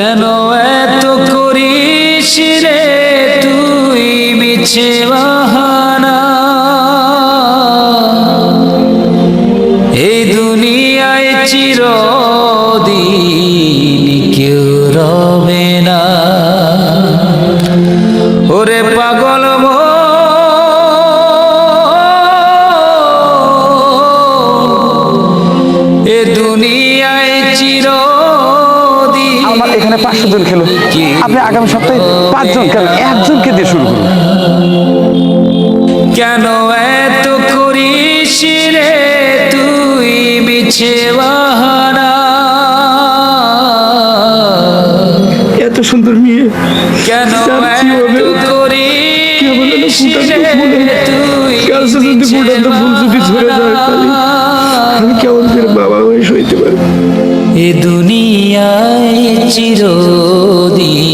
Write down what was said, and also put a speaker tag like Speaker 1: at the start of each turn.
Speaker 1: কেন এত করিস রে তুই মিছে বাহানা? এই দুনিয়ায় চিরদিন কেউ রবে না। ওরে পাগল এ দুনিয়া
Speaker 2: আমার এখানে পাঁচশো জন খেলো। আপনি আগামী সপ্তাহে পাঁচজন খেলেন একজনকে দিয়ে শুরু করুন।
Speaker 1: কেন এত করিস রে তুই বাহানা?
Speaker 2: এত সুন্দর মেয়ে।
Speaker 1: কেন এত। করিস রে তুই এ দুনিয়ায় চিরদিন